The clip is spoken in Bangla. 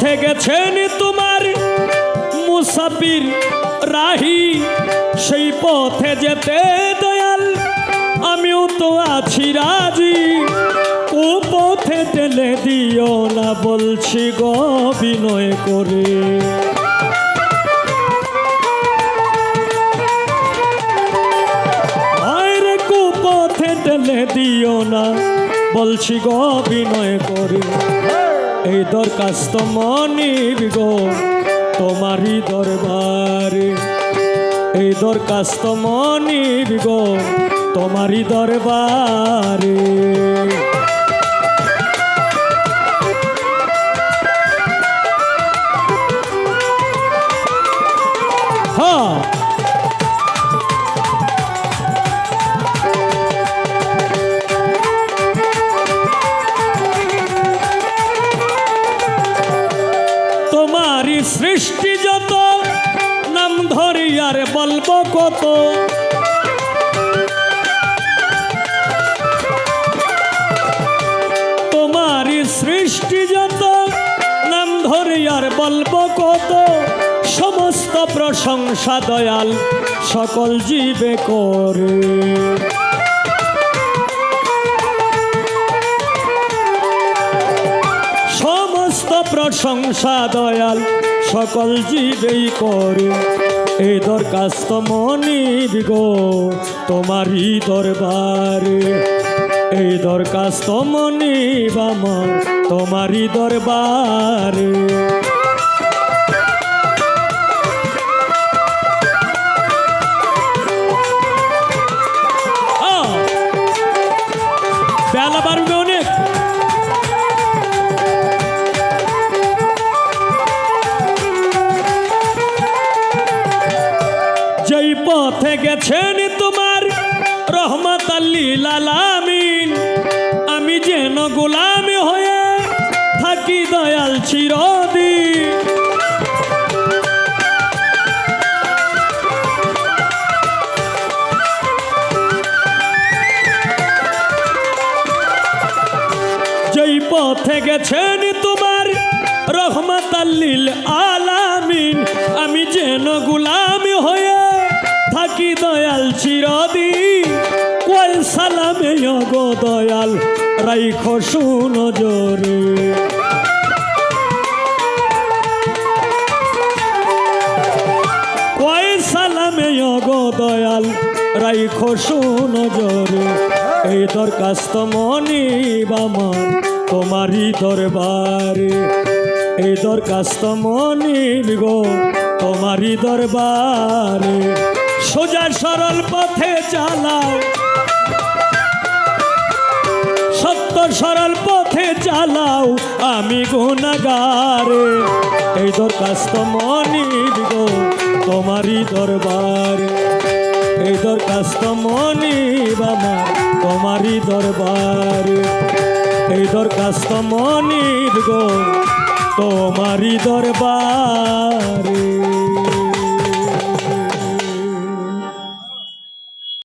গেছেন তোমার মুসাফির রাহি। সেই পথে যেতে দয়াল, আমিও তো আছি রাজি। ও পথে টেলে দিও না বলছি গো বিনয় করে। দিও না বলছি গো বিনয় করে। এই দরখাস্ত মনির গো তোমারই দরবারে। এই দরখাস্ত মনির গো তোমারই দরবারে। হ্যাঁ সৃষ্টি যত, নাম ধরি আর বলব কত। তোমারই সৃষ্টি যত, নাম ধরি আর বলব কত। সমস্ত প্রশংসা দয়াল সকল জীবে করে। সমস্ত প্রশংসা দয়াল সকল জীবেই করে। এই দরখাস্ত মনিব গো, তোমারই দরবারে। এই দরখাস্ত মনিব আমার, তোমারই দরবারে! বেলা পথে গেছেন তোমার রহমত আল্লিল আলামিন আমি যেন গোলামি হয়ে থাকি দয়াল চিরদিন। যেই পথে গেছেন তোমার রহমত আলামিন আমি যেন গুলামি চিরদিন কয় সালামে গো দয়াল, রাইখ শুন জোরে। কয় সালামে গো দয়াল, রাইখ শুন জোরে। এই দরখাস্ত মনি বামন তোমারই দরবারে। এই দরখাস্ত মনি গো, তোমারই দরবারে। সোজা সরল পথে চালাও। সত্য সরল পথে চালাও, আমি গুণাগারে। এই দরখাস্ত মনি গো, তোমারই দরবারে। এই দরখাস্ত মনি বাবা তোমারই দরবারে। এই দরখাস্ত মনি গো, তোমারই দরবারে।